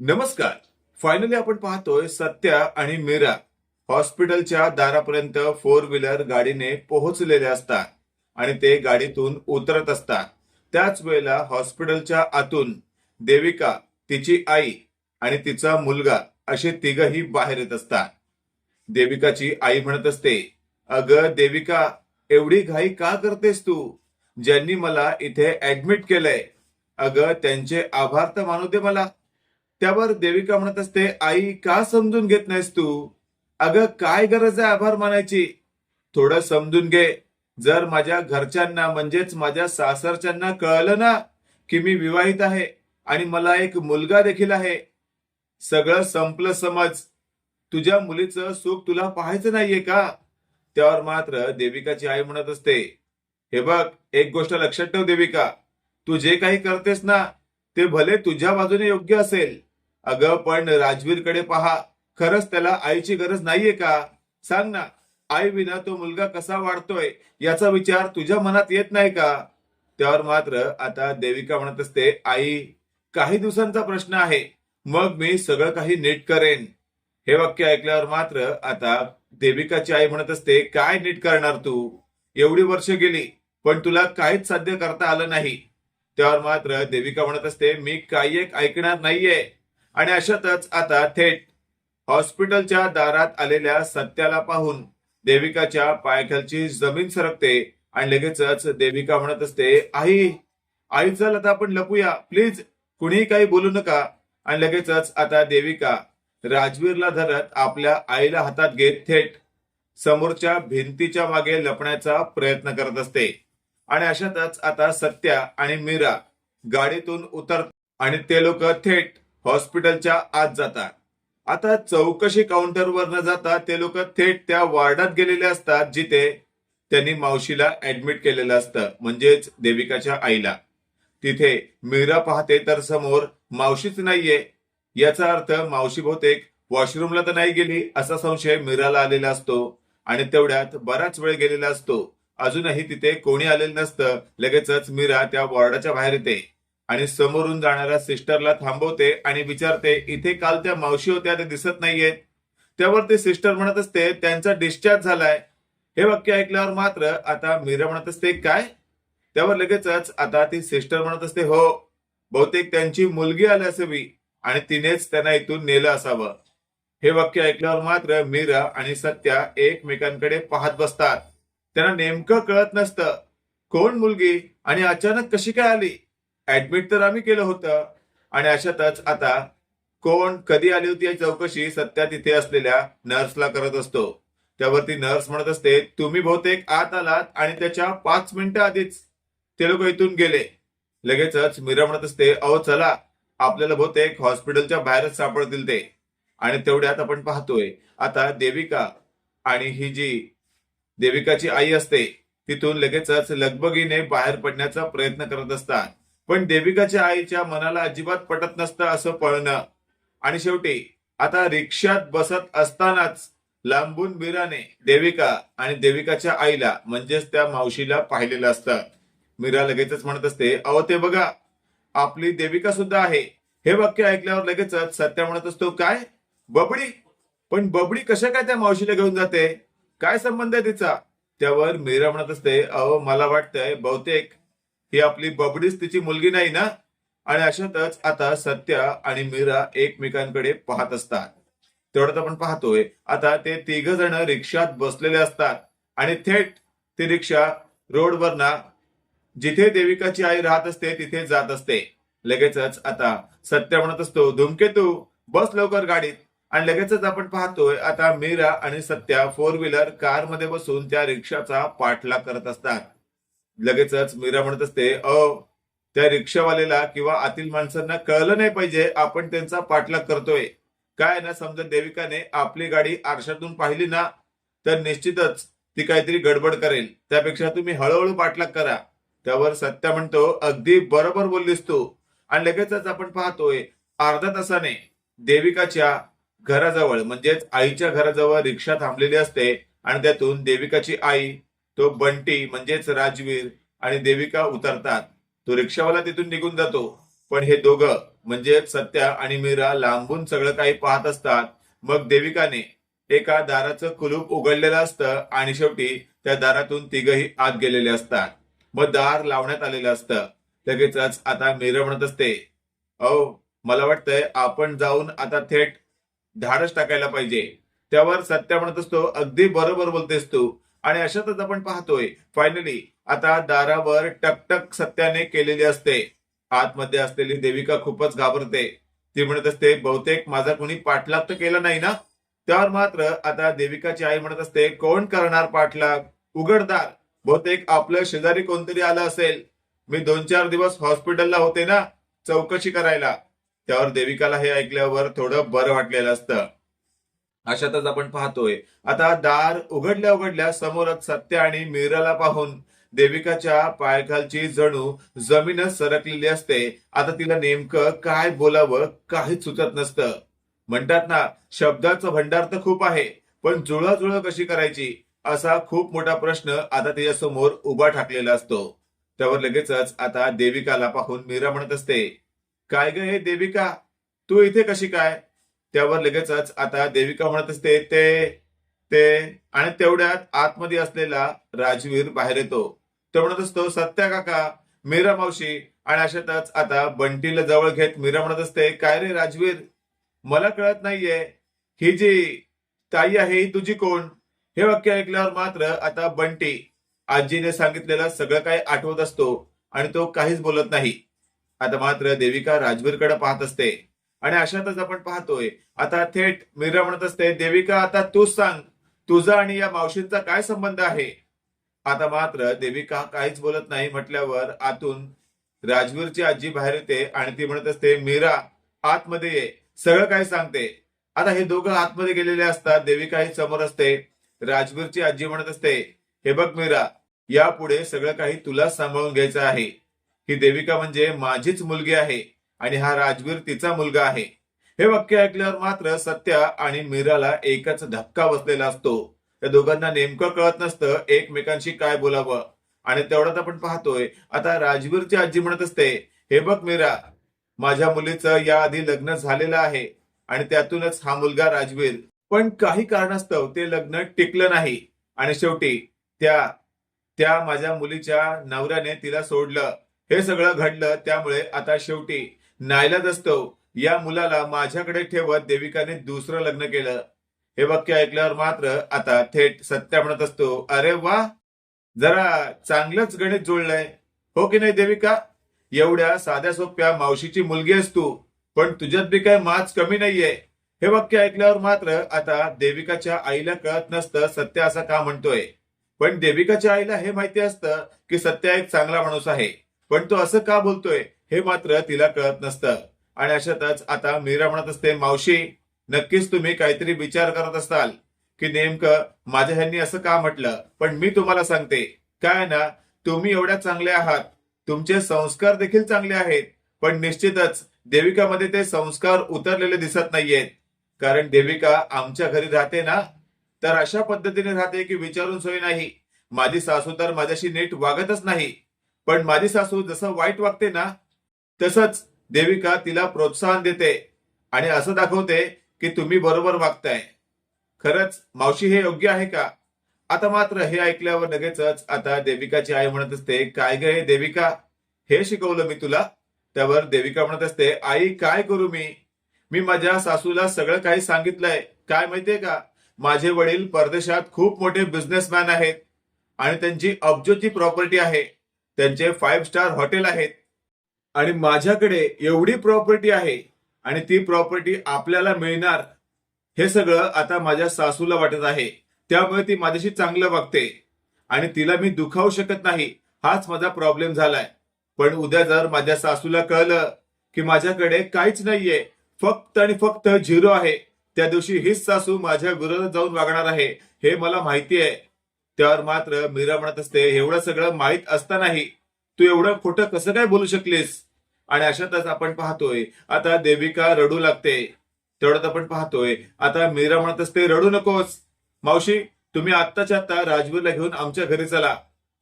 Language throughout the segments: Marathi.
नमस्कार. फायनली आपण पाहतोय सत्या आणि मीरा हॉस्पिटलच्या दारापर्यंत फोर व्हीलर गाडीने पोहोचलेले असतात आणि ते गाडीतून उतरत असतात. त्याच वेळेला हॉस्पिटलच्या आतून देविका तिची आई आणि तिचा मुलगा असे तिघही बाहेर येत असतात. देविकाची आई म्हणत असते अगं देविका एवढी घाई का करतेस तू? ज्यांनी मला इथे ऍडमिट केलंय अगं त्यांचे आभार तर मानू दे मला. त्यावर देविका म्हणत असते आई का समजून घेत नाहीस तू? अगं काय गरज आहे आभार मानायची? थोडं समजून घे. जर माझ्या घरच्यांना म्हणजेच माझ्या सासरच्यांना कळलं ना की मी विवाहित आहे आणि मला एक मुलगा देखील आहे सगळं संपलं समज. तुझ्या मुलीचं सुख तुला पाहायचं नाहीये का? त्यावर मात्र देविकाची आई म्हणत असते हे बघ एक गोष्ट लक्षात ठेव देविका. तू जे काही करतेस ना ते भले तुझ्या बाजूने योग्य असेल अगं पण राजवीरकडे पहा. खरंच त्याला आईची गरज नाहीये का? सांग ना आई विना तो मुलगा कसा वाढतोय याचा विचार तुझ्या मनात येत नाही का? त्यावर मात्र आता देविका म्हणत असते आई काही दिवसांचा प्रश्न आहे. मग मी सगळं काही नीट करेन. हे वाक्य ऐकल्यावर मात्र आता देविकाची आई म्हणत असते काय नीट करणार तू? एवढी वर्ष गेली पण तुला काहीच साध्य करता आलं नाही. त्यावर मात्र देविका म्हणत असते मी काही एक ऐकणार नाहीये. आणि अशातच आता थेट हॉस्पिटलच्या दारात आलेल्या सत्याला पाहून देविकाच्या पायाखालची जमीन सरकते आणि लगेचच देविका म्हणत असते आई आई चल आता आपण लपूया. प्लीज कुणीही काही बोलू नका. आणि लगेचच आता देविका राजवीरला धरत आपल्या आईला हातात घेत थेट समोरच्या भिंतीच्या मागे लपण्याचा प्रयत्न करत असते. आणि अशातच आता सत्या आणि मीरा गाडीतून उतर आणि ते लोक थेट हॉस्पिटलच्या आत जातात. आता चौकशी काउंटरवर न जाता ते लोक थेट त्या वार्डात गेलेले असतात जिथे त्यांनी मावशीला ऍडमिट केलेलं असतं म्हणजेच देविकाच्या आईला. तिथे मीरा पाहते तर समोर मावशीच नाहीये. याचा अर्थ मावशी बहुतेक वॉशरूमला तर नाही गेली असा संशय मीराला आलेला असतो. आणि तेवढ्यात बराच वेळ गेलेला असतो. अजूनही तिथे कोणी आलेलं नसतं. लगेचच मीरा त्या वॉर्डाच्या बाहेर येते. आणि समोरून जाणाऱ्या सिस्टरला थांबवते आणि विचारते इथे काल त्या मावशी होत्या ते दिसत नाहीयेत त्यावर ते सिस्टर म्हणत असते त्यांचा डिस्चार्ज झालाय. हे वाक्य ऐकल्यावर मात्र आता मीरा म्हणत असते काय? त्यावर लगेचच आता ती सिस्टर म्हणत असते हो बहुतेक त्यांची मुलगी आली असावी आणि तिनेच त्यांना इथून नेलं असावं. हे वाक्य ऐकल्यावर मात्र मीरा आणि सत्या एकमेकांकडे पाहत बसतात. त्यांना नेमकं कळत नसतं कोण मुलगी आणि अचानक कशी काय आली? ऍडमिट तर आम्ही केलं होतं. आणि अशातच आता कोण कधी आली होती याची चौकशी सत्या तिथे असलेल्या नर्सला करत असतो. त्यावरती नर्स म्हणत असते तुम्ही बहुतेक आत आलात आणि त्याच्या पाच मिनिटं आधीच ते लोक इथून गेले. लगेचच मीरा म्हणत असते अहो चला आपल्याला बहुतेक हॉस्पिटलच्या बाहेरच सापडतील ते. आणि तेवढ्यात आपण पाहतोय. आता देविका आणि ही जी देविकाची आई असते तिथून लगेचच लगबगीने बाहेर पडण्याचा प्रयत्न करत असतात. पण देविकाच्या आईच्या मनाला अजिबात पटत नसतं असं पळणं. आणि शेवटी आता रिक्षात बसत असतानाच लांबून मीराने देविका आणि देविकाच्या आईला म्हणजेच त्या मावशीला पाहिलेलं असतं. मीरा लगेचच म्हणत असते अहो ते बघा आपली देविका सुद्धा आहे. हे वाक्य ऐकल्यावर लगेचच सत्या म्हणत असतो काय? बबडी? पण बबडी कशा काय त्या मावशीला घेऊन जाते? काय संबंध आहे तिचा? त्यावर मीरा म्हणत असते अहो मला वाटतंय बहुतेक ही आपली बबडीच तिची मुलगी नाही ना? आणि अशातच आता सत्या आणि मीरा एकमेकांकडे पाहत असतात. तेवढ्यात आपण पाहतोय आता ते तिघ जण रिक्षात बसलेले असतात. आणि थेट ती रिक्षा रोडवर ना जिथे देविकाची आई राहत असते तिथे जात असते. लगेचच आता सत्य म्हणत असतो धुमकेतू बस लवकर गाडीत. आणि लगेचच आपण पाहतोय आता मीरा आणि सत्या फोर व्हीलर कारमध्ये बसून त्या रिक्षाचा पाठलाग करत असतात. लगेचच मीरा म्हणत असते अ त्या रिक्षावालेला किंवा आतील माणसांना कळलं नाही पाहिजे आपण त्यांचा पाठलाग करतोय. काय ना समजा देविकाने आपली गाडी आरशातून पाहिली ना तर निश्चितच ती काहीतरी गडबड करेल. त्यापेक्षा तुम्ही हळूहळू पाठलाग करा. त्यावर सत्या म्हणतो अगदी बरोबर बोललीस तू. आणि लगेचच आपण पाहतोय अर्धा तासाने देविकाच्या घराजवळ म्हणजेच आईच्या घराजवळ रिक्षा थांबलेली असते आणि त्यातून देविकाची आई तो बंटी म्हणजेच राजवीर आणि देविका उतरतात. तो रिक्षावाला तिथून निघून जातो. पण हे दोघं म्हणजे सत्या आणि मीरा लांबून सगळं काही पाहत असतात. मग देविकाने एका दाराचं कुलूप उघडलेलं असतं आणि शेवटी त्या दारातून तिघही आत गेलेले असतात. मग दार लावण्यात आलेलं असतं. लगेचच आता मीरा म्हणत असते अहो मला वाटतंय आपण जाऊन आता थेट धाडस टाकायला पाहिजे. त्यावर सत्या म्हणत असतो अगदी बरोबर बोलतेस तू. आणि अशातच आपण पाहतोय फायनली आता दारावर टकटक सत्याने केलेली असते. आतमध्ये असलेली देविका खूपच घाबरते. ती म्हणत असते बहुतेक माझा कोणी पाठलाग तर केला नाही ना? त्यावर मात्र आता देविकाची आई म्हणत असते कोण करणार पाठलाग? उघडदार. बहुतेक आपलं शेजारी कोणतरी आलं असेल. मी दोन चार दिवस हॉस्पिटलला होते ना चौकशी करायला. त्यावर देविकाला हे ऐकल्यावर थोडं बरं वाटलेलं असतं. अशातच आपण पाहतोय. आता दार उघडल्या उघडल्या समोरच सत्य आणि मीराला पाहून देविकाच्या पायखालची जणू जमीनच सरकलेली असते. आता तिला नेमकं काय बोलावं काहीच सुचत नसतं. म्हणतात ना शब्दाचं भंडार तर खूप आहे पण जुळवाजुळव कशी करायची? असा खूप मोठा प्रश्न आता तिच्यासमोर उभा ठाकलेला असतो. त्यावर लगेचच आता देविकाला पाहून मीरा म्हणत असते काय ग हे देविका? तू इथे कशी काय? त्यावर लगेचच आता देविका म्हणत असते ते ते आणि तेवढ्यात आतमध्ये असलेला राजवीर बाहेर येतो. तो म्हणत असतो सत्या काका मीरा मावशी आणि अशातच आता बंटीला जवळ घेत मीरा म्हणत असते काय रे राजवीर मला कळत नाहीये ही जी ताई आहे ही तुझी कोण? हे वाक्य ऐकल्यावर मात्र आता बंटी आजीने सांगितलेलं सगळं काही आठवत असतो आणि तो काहीच बोलत नाही. आता मात्र देविका राजवीरकडे पाहत असते. आणि अशातच आपण पाहतोय आता थेट मीरा म्हणत असते देविका आता तू सांग तुझा आणि या मावशींचा काय संबंध आहे? आता मात्र देविका काहीच बोलत नाही म्हटल्यावर आतून राजवीरची आजी बाहेर येते आणि ती म्हणत असते मीरा आतमध्ये ये सगळं काय सांगते? आता हे दोघं आतमध्ये गेलेले असतात देविका ही समोर असते राजवीरची आजी म्हणत असते हे बघ मीरा यापुढे सगळं काही तुला सांभाळून घ्यायचं आहे. ही देविका म्हणजे माझीच मुलगी आहे. आणि हा राजवीर तिचा मुलगा आहे. हे वाक्य ऐकल्यावर मात्र सत्या आणि मीराला एकच धक्का बसलेला असतो. त्या दोघांना नेमकं कळत नसतं एकमेकांशी काय बोलावं. आणि तेवढ्यात आपण पाहतोय आता राजवीरची आजी म्हणत असते हे बघ मीरा माझ्या मुलीचं याआधी लग्न झालेलं आहे आणि त्यातूनच हा मुलगा राजवीर. पण काही कारणास्तव ते लग्न टिकलं नाही. आणि शेवटी त्या त्या माझ्या मुलीच्या नवऱ्याने तिला सोडलं. हे सगळं घडलं त्यामुळे आता शेवटी नायलाज असतो. या मुलाला माझ्याकडे ठेवत देविकाने दुसरं लग्न केलं. हे वाक्य ऐकल्यावर मात्र आता थेट सत्या म्हणत असतो अरे वा जरा चांगलंच गणित जुळलंय. हो की नाही देविका? एवढ्या साध्या सोप्या मावशीची मुलगी आहेस तू पण तुझ्यात बी काय माच कमी नाहीये. हे वाक्य ऐकल्यावर मात्र आता देविकाच्या आईला कळत नसतं सत्य असं का म्हणतोय. पण देविकाच्या आईला हे माहिती असतं की सत्य एक चांगला माणूस आहे. पण तो असं का बोलतोय? हे मात्र तिला कळत नसतं. आणि अशातच आता मीरा म्हणत असते मावशी नक्कीच तुम्ही काहीतरी विचार करत असाल की नेमकं माझ्या ह्यांनी असं का म्हटलं? पण मी तुम्हाला सांगते काय ना तुम्ही एवढ्या चांगले आहात. तुमचे संस्कार देखील चांगले आहेत. पण निश्चितच देविकामध्ये ते संस्कार उतरलेले दिसत नाहीयेत. कारण देविका आमच्या घरी राहते ना तर अशा पद्धतीने राहते की विचारून सोय नाही. माझी सासू तर माझ्याशी नीट वागतच नाही. पण माझी सासू जसं वाईट वागते ना तसंच देविका तिला प्रोत्साहन देते आणि असं दाखवते की तुम्ही बरोबर वागताय. खरंच मावशी हे योग्य आहे का? आता मात्र हे ऐकल्यावर लगेचच आता देविकाची आई म्हणत असते काय ग हे देविका? हे शिकवलं मी तुला. त्यावर देविका म्हणत असते आई काय करू मी? मी माझ्या सासूला सगळं काही सांगितलंय. काय माहितीये का? माझे वडील परदेशात खूप मोठे बिझनेसमॅन आहेत आणि त्यांची अब्जोची प्रॉपर्टी आहे. त्यांचे फाईव्ह स्टार हॉटेल आहेत. आणि माझ्याकडे एवढी प्रॉपर्टी आहे आणि ती प्रॉपर्टी आपल्याला मिळणार हे सगळं आता माझ्या सासूला वाटत आहे. त्यामुळे ती माझ्याशी चांगलं वागते. आणि तिला मी दुखावू शकत नाही. हाच माझा प्रॉब्लेम झालाय. पण उद्या जर माझ्या सासूला कळलं की माझ्याकडे काहीच नाहीये फक्त आणि फक्त झिरो आहे त्या दिवशी हीच सासू माझ्या विरोधात जाऊन वागणार आहे हे मला माहिती आहे त्यावर मात्र मीरा म्हणत असते एवढं सगळं माहीत असतानाही तू एवढं खोटं कसं काय बोलू शकलीस? आणि अशातच आपण पाहतोय आता देविका रडू लागते. तेवढ्यात आपण पाहतोय आता मीरा म्हणत असते रडू नकोस. मावशी तुम्ही आत्ताच्या आत्ता राजवीरला घेऊन आमच्या घरी चला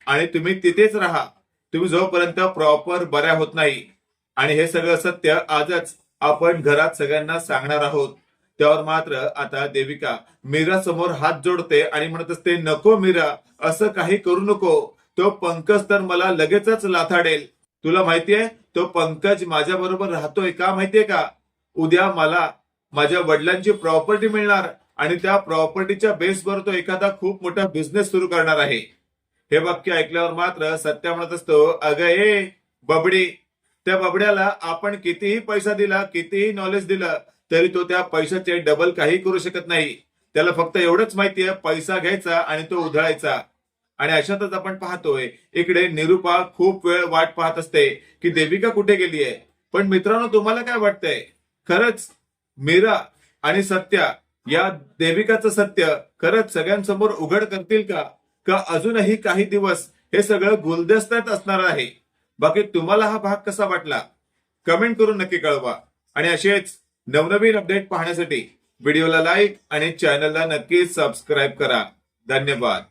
आणि तुम्ही तिथेच राहा. तुम्ही जोपर्यंत प्रॉपर बऱ्या होत नाही. आणि हे सगळं सत्य आजच आपण घरात सगळ्यांना सांगणार आहोत. त्यावर मात्र आता देविका मीरा समोर हात जोडते आणि म्हणत असते नको मीरा असं काही करू नको. तो पंकज तर मला लगेचच लाथाडेल. तुला माहितीये तो पंकज माझ्या बरोबर राहतोय का माहितीये का? उद्या मला माझ्या वडिलांची प्रॉपर्टी मिळणार आणि त्या प्रॉपर्टीच्या बेसवर तो एखादा खूप मोठा बिझनेस सुरू करणार आहे. हे वाक्य ऐकल्यावर मात्र सत्या म्हणत असतो अगं ए बबडी त्या बबड्याला आपण कितीही पैसा दिला कितीही नॉलेज दिलं तरी तो त्या पैशाचे डबल काही करू शकत नाही. त्याला फक्त एवढंच माहितीये पैसा घ्यायचा आणि तो उधळायचा. आणि अशातच आपण पाहतोय इकडे निरुपा खूप वेळ वाट पाहत असते की देविका कुठे गेली आहे? पण मित्रांनो तुम्हाला काय वाटतंय? खरंच मीरा आणि सत्या या देविकाचं सत्य खरंच सगळ्यांसमोर उघड करतील का? का अजूनही काही दिवस हे सगळं गुलदस्त्यात असणार आहे? बाकी तुम्हाला हा भाग कसा वाटला? कमेंट करून नक्की कळवा. आणि असेच नवनवीन अपडेट पाहण्यासाठी व्हिडिओला लाईक आणि चॅनलला नक्की सबस्क्राईब करा. धन्यवाद.